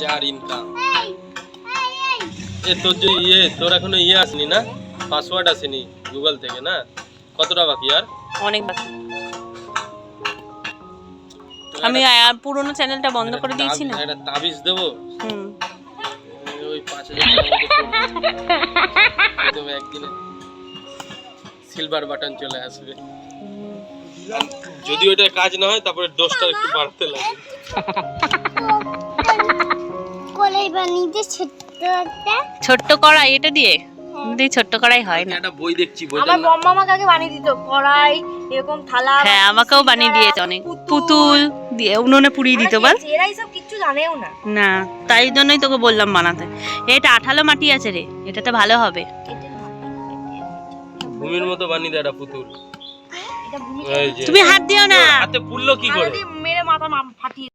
যার ইনকাম এ তোর যে ইয়ে তোর এখনও ইয়ে আসেনি না? পাসওয়ার্ড আসেনি গুগল থেকে না? কতটা বাকি আর? অনেক বাকি। আমি পুরোনো চ্যানেলটা বন্ধ করে দিয়েছি না? একটা তাবিজ দেবো? হুম। ওই পড়বে। হয়তো একদিনে সিলভার বাটন চলে আসবে। যদি ওটা কাজ না হয় তারপরে ডোজটা একটু বাড়তে লাগে কলাই বানিয়ে ছোট্ট একটা ছোট্ট কড়াই এটা দিয়ে? দিয়ে ছোট্ট কড়াই হয় না। একটা বই দেখছি আমার বম্মা আমাকে আগে বানিয়ে দিত? কড়াই এরকম থালা হ্যাঁ আমাকেও বানিয়ে দিয়েছে অনেক। পুতুল। দিয়ে উনুনে পুড়িয়ে দিত বল। এরা এইসব কিচ্ছু জানেও না। না তাই জন্যই তোকে বললাম বানাতে। এটা আঠালো মাটি আছে রে এটাতে ভালো হবে। ভূমির মতো বানিয়ে একটা পুতুল। তুমি হাত দিও না। হাতে পুড়লো কি করে? মেরে মাথা ফাটিয়ে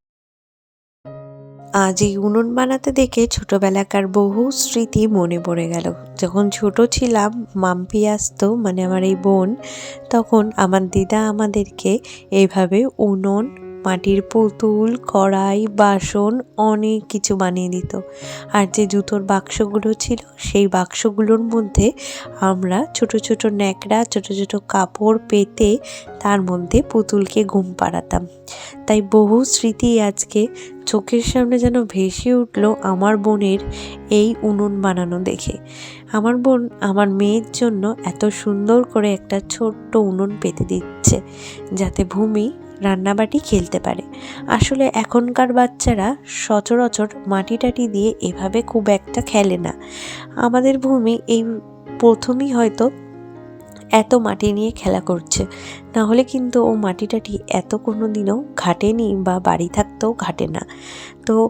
আজ এই উনুন বানাতে দেখে ছোটবেলাকার বহু স্মৃতি মনে পড়ে গেল। যখন ছোট ছিলাম, মাম্পি আসতো মানে আমার এই বোন, তখন আমার দিদা আমাদেরকে এইভাবে উনুন মাটির পুতুল, কড়াই, বাসন, অনেক কিছু বানিয়ে দিত। আর যে জুতোর বাক্সগুলো ছিল, সেই বাক্সগুলোর মধ্যে আমরা ছোট ছোট ন্যাকড়া, ছোট ছোট কাপড় পেতে তার মধ্যে পুতুলকে ঘুম পাড়াতাম। তাই বহু স্মৃতি আজকে চোখের সামনে যেন ভেসে উঠল আমার বোনের এই উনুন বানানো দেখে। আমার বোন আমার মেয়ের জন্য এত সুন্দর করে একটা ছোট্ট উনুন পেতে দিচ্ছে, যাতে ভূমি রান্নাবাটি খেলতে পারে। আসলে এখনকার বাচ্চারা সচরাচর মাটি টাটি দিয়ে এভাবে খুব একটা খেলে না। আমাদের ভূমি এই প্রথমই হয়তো এত মাটি নিয়ে খেলা করছে। না হলে কিন্তু ও মাটি টাটি এত কোনো দিনও ঘাটেনি বা বাড়ি থাকতেও ঘাটে না। তো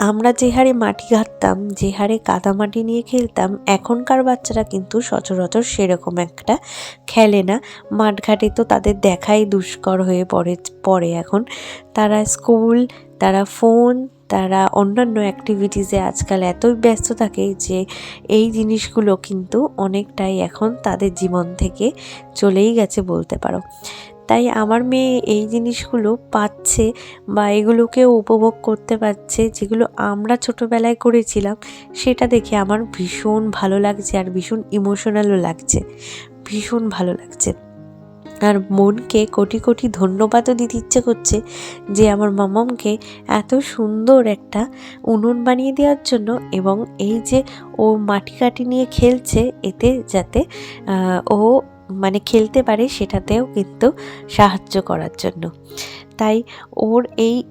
আমরা যে হারে মাটি ঘাটতাম যে হারে কাদামাটি নিয়ে খেলতাম, এখনকার বাচ্চারা কিন্তু সচরাচর সেরকম একটা খেলে না। মাঠঘাটে তো তাদের দেখাই দুষ্কর হয়ে পড়ে পড়ে এখন। তারা স্কুল, তারা ফোন, তারা অন্যান্য অ্যাক্টিভিটিসে আজকাল এতই ব্যস্ত থাকে যে এই জিনিসগুলো কিন্তু অনেকটাই এখন তাদের জীবন থেকে চলেই গেছে বলতে পারো। তাই আমার মেয়ে এই জিনিসগুলো পাচ্ছে বা এগুলোকে উপভোগ করতে পারছে, যেগুলো আমরা ছোটোবেলায় করেছিলাম, সেটা দেখে আমার ভীষণ ভালো লাগছে আর ভীষণ ইমোশনালও লাগছে। ভীষণ ভালো লাগছে। আর মনকে কোটি কোটি ধন্যবাদও দিতে ইচ্ছে করছে যে আমার মামামকে এত সুন্দর একটা উনুন বানিয়ে দেওয়ার জন্য এবং এই যে ও মাটি কাটি নিয়ে খেলছে, এতে যাতে ও মানে খেলতে পারে সেটাতেও কিন্তু সাহায্য করার জন্য। তাই ওর এই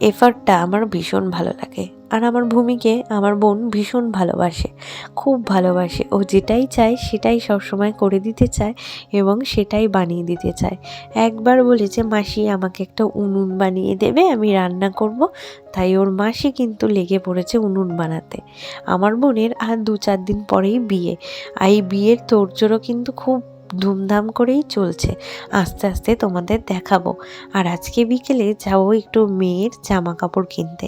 এফার্টটা আমার ভীষণ ভালো লাগে। আর আমার ভূমিকে, আমার বোন ভীষণ ভালোবাসে, খুব ভালোবাসে। ও যেটাই চায় সেটাই সবসময় করে দিতে চায় এবং সেটাই বানিয়ে দিতে চায়। একবার বলেছে, মাসি আমাকে একটা উনুন বানিয়ে দেবে, আমি রান্না করব। তাই ওর মাসি কিন্তু লেগে পড়েছে উনুন বানাতে। আমার বোনের আর দু চার দিন পরেই বিয়ে। আর এই বিয়ের তোড়জোড়ও কিন্তু খুব ধুমধাম করেই চলছে। আস্তে আস্তে তোমাদের দেখাবো। আর আজকে বিকেলে যাব একটু মেয়ের জামা কাপড় কিনতে।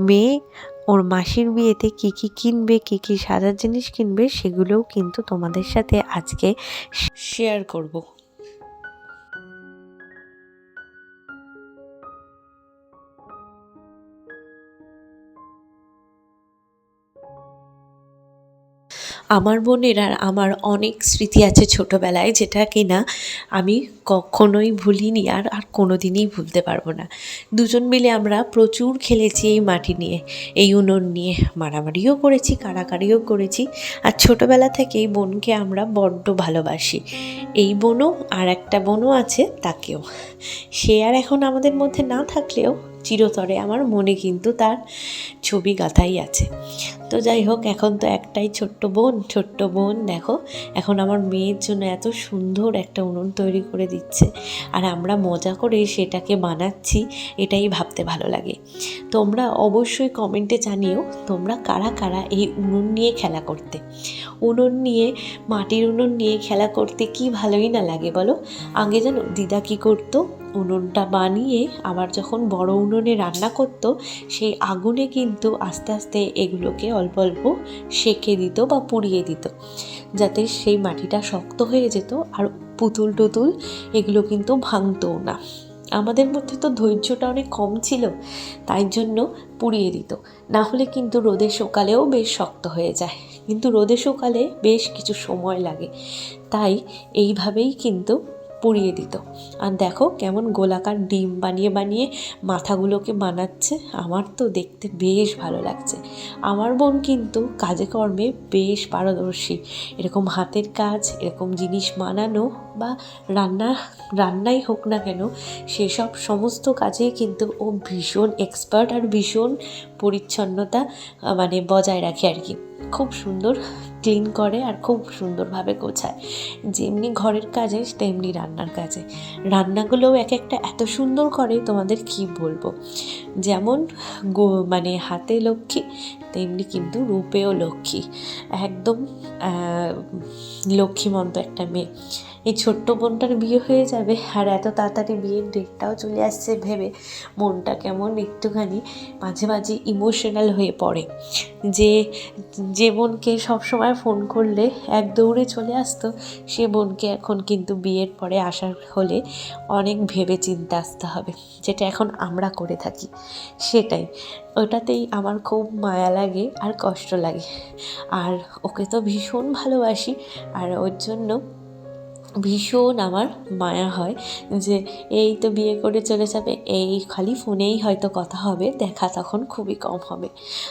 মেয়ে, ওর মাসির বিয়েতে কি কি কিনবে, কি কি সাজার জিনিস কিনবে, সেগুলোও কিন্তু তোমাদের সাথে আজকে শেয়ার করব। আমার বোনের আর আমার অনেক স্মৃতি আছে ছোটোবেলায়, যেটা কিনা আমি কখনোই ভুলিনি আর আর কোনো দিনই ভুলতে পারব না। দুজন মিলে আমরা প্রচুর খেলেছি এই মাটি নিয়ে, এই উনুন নিয়ে। মারামারিও করেছি, কাড়াকাড়িও করেছি। আর ছোটোবেলা থেকেই বোনকে আমরা বড্ড ভালোবাসি। এই বোনও আর একটা বোনও আছে তাকেও। সে আর এখন আমাদের মধ্যে না থাকলেও চিরতরে আমার মনে কিন্তু তার ছবি গাঁথাই আছে। তো যাই হোক, এখন তো একটাই ছোট্ট বোন ছোট্ট বোন, দেখো, এখন আমার মেয়ের জন্য এত সুন্দর একটা উনুন তৈরি করে দিচ্ছে আর আমরা মজা করে সেটাকে বানাচ্ছি, এটাই ভাবতে ভালো লাগে। তোমরা অবশ্যই কমেন্টে জানিও তোমরা কারা কারা এই উনুন নিয়ে খেলা করতে। উনুন নিয়ে, মাটির উনুন নিয়ে খেলা করতে কি ভালোই না লাগে বলো? আগে জানো দিদা কী করতো? উনুনটা বানিয়ে আবার যখন বড় উনুনে রান্না করতো, সেই আগুনে কিন্তু আস্তে আস্তে এগুলোকে অল্প অল্প সেকে দিত বা পুড়িয়ে দিত, যাতে সেই মাটিটা শক্ত হয়ে যেত আর পুতুল টুতুল এগুলো কিন্তু ভাঙতও না। আমাদের মধ্যে তো ধৈর্যটা অনেক কম ছিল, তাই জন্য পুড়িয়ে দিত। না হলে কিন্তু রোদে সকালেও বেশ শক্ত হয়ে যায়, কিন্তু রোদে সকালে বেশ কিছু সময় লাগে, তাই এইভাবেই কিন্তু পুড়িয়ে দিত। আর দেখো কেমন গোলাকার ডিম বানিয়ে বানিয়ে মাথাগুলোকে বানাচ্ছে। আমার তো দেখতে বেশ ভালো লাগছে। আমার বোন কিন্তু কাজে কর্মে বেশ পারদর্শী। এরকম হাতের কাজ, এরকম জিনিস বানানো বা রান্না, রান্নাই হোক না কেন, সেসব সমস্ত কাজেই কিন্তু ও ভীষণ এক্সপার্ট আর ভীষণ পরিচ্ছন্নতা মানে বজায় রাখে আর কি। খুব সুন্দর ক্লিন করে আর খুব সুন্দরভাবে গোছায়। যেমনি ঘরের কাজে, তেমনি রান্নার কাজে। রান্নাগুলোও এক একটা এত সুন্দর করে তোমাদের কি বলব? যেমন গো- মানে হাতে লক্ষ্মী, তেমনি কিন্তু রূপেও লক্ষ্মী। একদম লক্ষ্মীমন্ত একটা মেয়ে। এই ছোট্ট বোনটার বিয়ে হয়ে যাবে আর এত তাড়াতাড়ি বিয়ের ডেটটাও চলে আসছে ভেবে মনটা কেমন একটুখানি মাঝে মাঝে ইমোশনাল হয়ে পড়ে। যে যে বোনকে সবসময় ফোন করলে এক দৌড়ে চলে আসতো, সে বোনকে এখন কিন্তু বিয়ের পরে আসার হলে অনেক ভেবে চিন্তে আসতে হবে, যেটা এখন আমরা করে থাকি। সেটাই। ওটাতেই আমার খুব মায়া লাগে আর কষ্ট লাগে। আর ওকে তো ভীষণ ভালোবাসি, আর ওর জন্য ভীষণ আমার মায়া হয় যে এই তো বিয়ে করে চলে যাবে, এই খালি ফোনেই হয়তো কথা হবে, দেখা তখন খুবই কম হবে।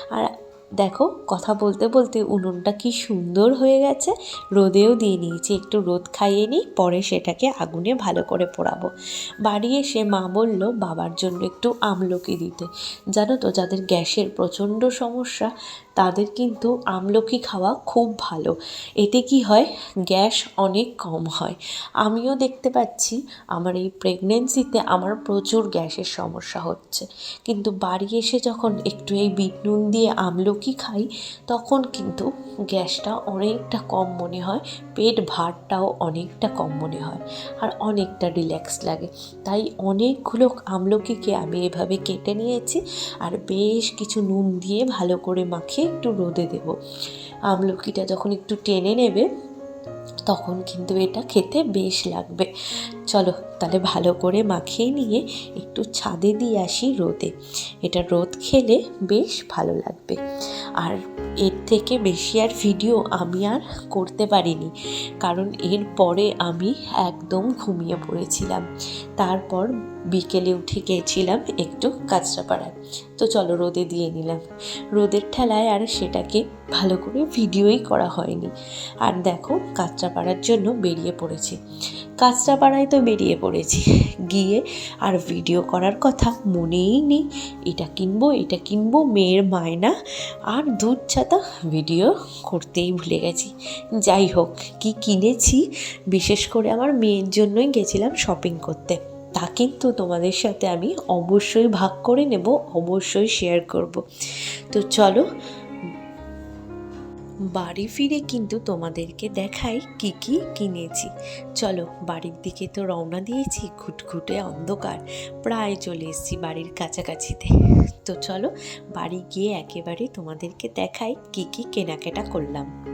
আর দেখো, কথা বলতে বলতে উনুনটা কি সুন্দর হয়ে গেছে। রোদেও দিয়ে নিয়েছি, একটু রোদ খাইয়ে নিই, পরে সেটাকে আগুনে ভালো করে পোড়াবো। বাড়ি এসে মা বলল, বাবার জন্য একটু আমলকি দিতে। জানো তো, যাদের গ্যাসের প্রচণ্ড সমস্যা, তাদের কিন্তু আমলকি খাওয়া খুব ভালো। এতে কি হয়? গ্যাস অনেক কম হয়। আমিও দেখতে পাচ্ছি, আমার এই প্রেগনেন্সিতে আমার প্রচুর গ্যাসের সমস্যা হচ্ছে। কিন্তু বাড়ি এসে যখন একটু এই বিট নুন দিয়ে আমলকি খাই, তখন কিন্তু গ্যাসটা অনেকটা কম মনে হয়, পেট ভারটাও অনেকটা কম মনে হয় আর অনেকটা রিল্যাক্স লাগে। তাই অনেকগুলো আমলকিকে আমি এভাবে কেটে নিয়েছি আর বেশ কিছু নুন দিয়ে ভালো করে মাখিয়ে একটু রোদে দেবো। আমলকিটা যখন একটু টেনে নেবে তখন কিন্তু এটা খেতে বেশ লাগবে। চলো তাহলে ভালো করে মাখিয়ে নিয়ে একটু ছাদে দিয়ে আসি রোদে। এটা রোদ খেলে বেশ ভালো লাগবে। আর এর থেকে বেশি আর ভিডিও আমি আর করতে পারিনি। কারণ এর পরে আমি একদম ঘুমিয়ে পড়েছিলাম। তারপর বিকেলে উঠে গিয়েছিলাম একটু কাঁচরাপাড়ায় তো চলো রোদে দিয়ে নিলাম। রোদের ঠেলায় আর সেটাকে ভালো করে ভিডিওই করা হয়নি। আর দেখো কাঁচরাপাড়ার জন্য বেরিয়ে পড়েছি। কাঁচরাপাড়ায় তো বেরিয়ে পড়েছি। গিয়ে আর ভিডিও করার কথা মনেই নেই। এটা কিনবো এটা কিনবো, মেয়ের মায়না আর দুধ ছাতা ভিডিও করতেই ভুলে গেছি। যাই হোক, কি কিনেছি? বিশেষ করে আমার মেয়ের জন্যই গেছিলাম শপিং করতে। তা কিন্তু তোমাদের সাথে আমি অবশ্যই ভাগ করে নেব, অবশ্যই শেয়ার করব। তো চলো, বাড়ি ফিরে কিন্তু তোমাদেরকে দেখাই কি কি কিনেছি। চলো, বাড়ির দিকে তো রওনা দিয়েছি, ঘুটঘুটে অন্ধকার, প্রায় চলে এসেছি বাড়ির কাছাকাছিতে। তো চলো, বাড়ি গিয়ে একেবারে তোমাদেরকে দেখাই কি কি কেনাকাটা করলাম।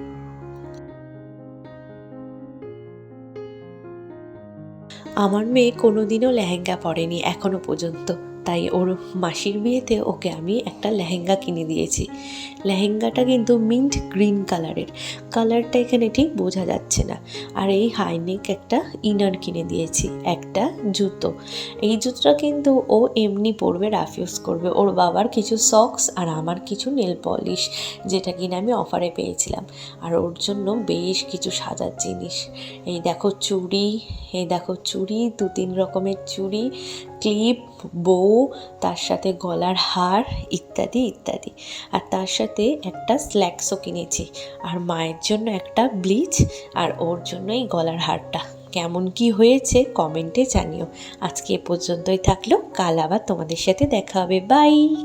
আমার মেয়ে কোনোদিনও লেহেঙ্গা পরেনি এখনও পর্যন্ত। তাই ওর মাসির বিয়েতে ওকে আমি একটা লেহেঙ্গা কিনে দিয়েছি। লেহেঙ্গাটা কিন্তু মিন্ট গ্রিন কালারের। কালারটা এখানে ঠিক বোঝা যাচ্ছে না। আর এই হাইনেক একটা ইনার কিনে দিয়েছি, একটা জুতো। এই জুতোটা কিন্তু ও এমনি পরবে রাফ ইউজ করবে। ওর বাবার কিছু সক্স আর আমার কিছু নেল পলিশ যেটা কিনে আমি অফারে পেয়েছিলাম। আর ওর জন্য বেশ কিছু সাজার জিনিস। এই দেখো চুড়ি, এই দেখো চুড়ি দু তিন রকমের চুড়ি ক্লিপ, বউ, তার সাথে গলার হার ইত্যাদি ইত্যাদি। আর তার সাথে একটা স্ল্যাক্সও কিনেছি। আর মায়ের জন্য একটা ব্লিচ আর ওর জন্যই গলার হারটা। কেমন কি হয়েছে কমেন্টে জানিও। আজকে এ পর্যন্তই থাকল। কাল আবার তোমাদের সাথে দেখা হবে। বাই!